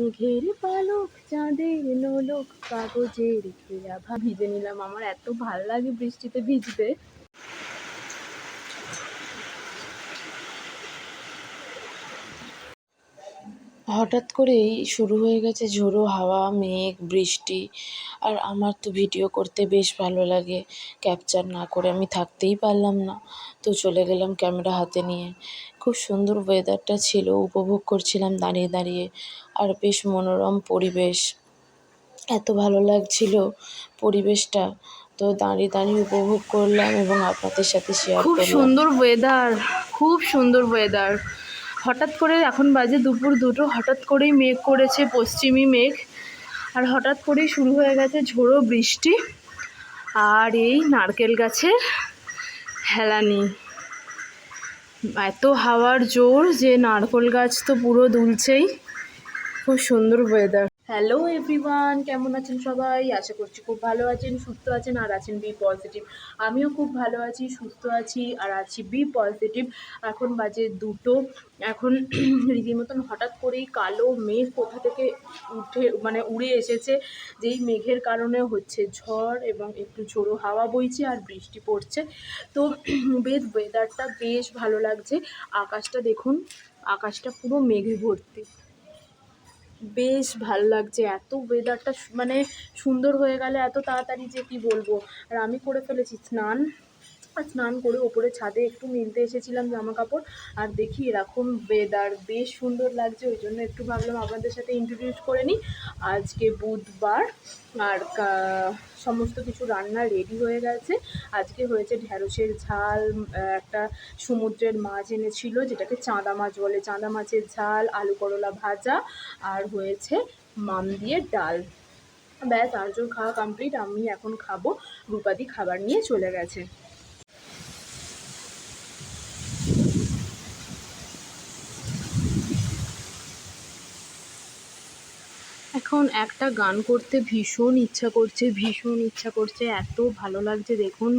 মেঘের পালক চাঁদের নোলক কাগজের আভা ভিজে নিলাম আমার এত ভালো লাগে বৃষ্টিতে ভিজতে। হঠাৎ করেই শুরু হয়ে গেছে ঝোড়ো হাওয়া মেঘ বৃষ্টি। আর আমার তো ভিডিও করতে বেশ ভালো লাগে। ক্যাপচার না করে আমি থাকতেই পারলাম না। তো চলে গেলাম ক্যামেরা হাতে নিয়ে। খুব সুন্দর ওয়েদারটা ছিল উপভোগ করছিলাম দাঁড়িয়ে দাঁড়িয়ে। আর বেশ মনোরম পরিবেশ। এত ভালো লাগছিল পরিবেশটা। তো দাঁড়িয়ে দাঁড়িয়ে উপভোগ করলাম এবং আপনাদের সাথে শেয়ার খুব সুন্দর ওয়েদার খুব সুন্দর ওয়েদার হঠাৎ করে এখন বাজে দুপুর দুটো, হঠাৎ করেই মেঘ করেছে, পশ্চিমী মেঘ। আর হঠাৎ করেই শুরু হয়ে গেছে ঝোড়ো বৃষ্টি। আর এই নারকেল গাছের হেলানি। এত হাওয়ার জোর যে নারকেল গাছ তো পুরো দুলছেই। খুব সুন্দর ওয়েদার হ্যালো এভরিওয়ান কেমন আছেন সবাই? আশা করছি খুব ভালো আছেন, সুস্থ আছেন, আর আছেন বি পজিটিভ আমিও খুব ভালো আছি, সুস্থ আছি, আর আছি বি পজিটিভ এখন বাজে দুটো। এখন রীতিমতন হঠাৎ করেই কালো মেঘ কোথা থেকে উঠে মানে উড়ে এসেছে, যেই মেঘের কারণে হচ্ছে ঝড় এবং একটু ঝোড়ো হাওয়া বইছে আর বৃষ্টি পড়ছে। তো বেশ ওয়েদারটা বেশ ভালো লাগছে। আকাশটা দেখুন, আকাশটা পুরো মেঘে ভর্তি। বেশ ভালো লাগছে। এত ওয়েদারটা মানে সুন্দর হয়ে গেলে, এত তাড়াতাড়ি যে কী বলব। আর আমি করে ফেলেছি স্নান। আর স্নান করে ওপরে ছাদে একটু মিলতে এসেছিলাম জামা কাপড় আর দেখি এরকম ওয়েদার বেশ সুন্দর লাগছে, ওই জন্য একটু ভাবলাম আপনাদের সাথে ইন্ট্রোডিউস করে নিই। আজকে বুধবার, আর সমস্ত কিছু রান্না রেডি হয়ে গেছে। আজকে হয়েছে ঢ্যাঁড়সের ঝাল একটা সমুদ্রের মাছ এনেছিল, যেটাকে চাঁদা মাছ বলে। চাঁদা মাছের ঝাল, আলু করলা ভাজা, আর হয়েছে মাম দিয়ে ডাল। ব্যাস আরজন খাওয়া কমপ্লিট আমি এখন খাব। রূপাদি খাবার নিয়ে চলে গেছে। এখন একটা গান করতে ভীষণ ইচ্ছা করছে, ভীষণ ইচ্ছা করছে। এত ভালো লাগছে, দেখুন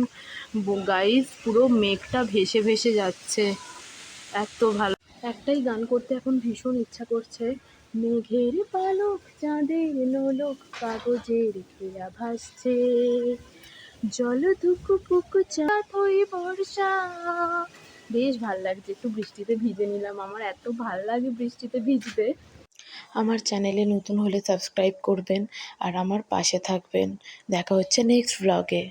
গাইজ পুরো মেঘটা ভেসে ভেসে যাচ্ছে। এত ভালো। একটাই গান করতে এখন ভীষণ ইচ্ছা করছে। মেঘের পালক, চাঁদের নোলক, কাগজের খেয়া ভাসছে। জল ধুকু পুকু চাঁদ ওই বর্ষা। বেশ ভালো লাগছে, একটু বৃষ্টিতে ভিজে নিলাম। আমার এত ভালো লাগে বৃষ্টিতে ভিজতে। আমার চ্যানেলে নতুন হলে সাবস্ক্রাইব করবেন আর আমার পাশে থাকবেন। দেখা হচ্ছে নেক্সট ব্লগে